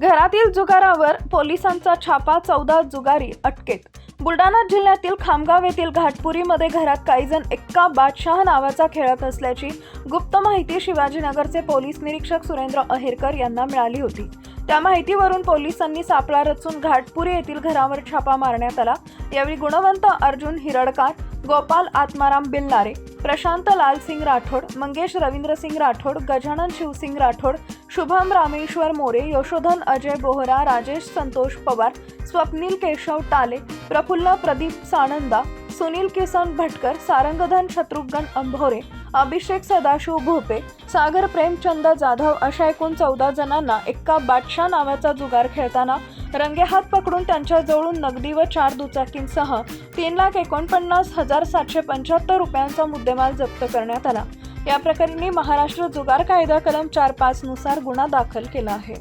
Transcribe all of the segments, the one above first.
घरातील जुगारावर पोलिसांचा छापा चौदा जुगारी अटकेत. बुलढाणा जिल्ह्यातील खामगाव येथील घाटपुरीमध्ये घरात काही जण एक्का बादशाह नावाचा खेळत असल्याची गुप्त माहिती शिवाजीनगरचे पोलीस निरीक्षक सुरेंद्र अहेरकर यांना मिळाली होती. त्या माहितीवरून पोलिसांनी सापळा रचून घाटपुरी येथील घरावर छापा मारण्यात आला. यावेळी गुणवंत अर्जुन हिरडकार गोपाल आत्माराम बिल्लारे प्रशांत लालसिंग राठोड मंगेश रवींद्रसिंग राठोड गजानन शिवसिंग राठोड शुभम रामेश्वर मोरे यशोधन अजय बोहरा राजेश संतोष पवार स्वप्नील केशव टाले प्रफुल्ल प्रदीप सानंदा सुनील किसन भटकर सारंगधन शत्रुघ्न अंभोरे अभिषेक सदाशिव भोपे सागर प्रेमचंद जाधव अशा एकूण चौदा जणांना एक्का बादशाह नावाचा जुगार खेळताना रंगेहात पकडून त्यांच्या जवळून नगदी व चार दुचाकींसह तीन लाख एकोणपन्नास हजार सातशे पंच्याहत्तर रुपयांचा मुद्देमाल जप्त करण्यात आला. या प्रकरणी महाराष्ट्र जुगार कायदा कलम चार पाच नुसार गुन्हा दाखल केला आहे.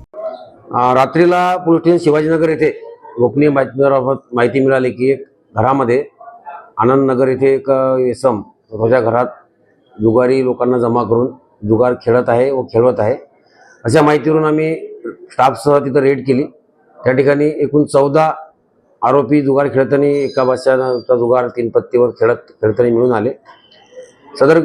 रात्रीला पोलीस शिवाजीनगर येथे गोपनीय माहितीबाबत माहिती मिळाली की एक घरामध्ये आनंदनगर येथे एक अं, इसम स्वतःच्या घरात जुगारी लोकांना जमा करून जुगार खेळत आहे व खेळवत आहे. अशा माहितीवरून आम्ही स्टाफसह तिथं रेड केली. त्या ठिकाणी एकूण चौदा आरोपी जुगार खेळताना एका बादशाचा जुगार तीन पत्तीवर खेळत खेळताना मिळून आले. सदर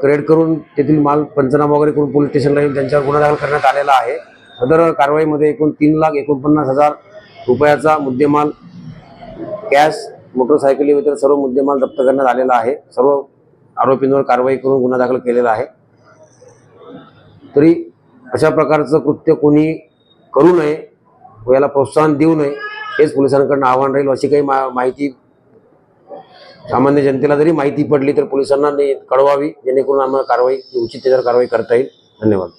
क्रेड करून तेथील माल पंचनामा वगैरे करून पोलीस स्टेशनला येऊन त्यांच्यावर गुन्हा दाखल करण्यात आलेला आहे. सदर कारवाईमध्ये एकूण तीन लाख एकोणपन्नास हजार रुपयाचा मुद्देमाल कॅश मोटरसायकली वगैरे सर्व मुद्देमाल जप्त करण्यात आलेला आहे. सर्व आरोपींवर कारवाई करून गुन्हा दाखल केलेला आहे. तरी अशा प्रकारचं कृत्य कोणी करू नये व याला प्रोत्साहन देऊ नये हेच पोलिसांकडनं आव्हान राहील अशी काही मा माहिती सामान्य जनतेला जरी माहिती पडली तर पोलिसांना कळवावी जेणेकरून आम्हाला कारवाई उचित त्याच्यावर कारवाई करता येईल. धन्यवाद.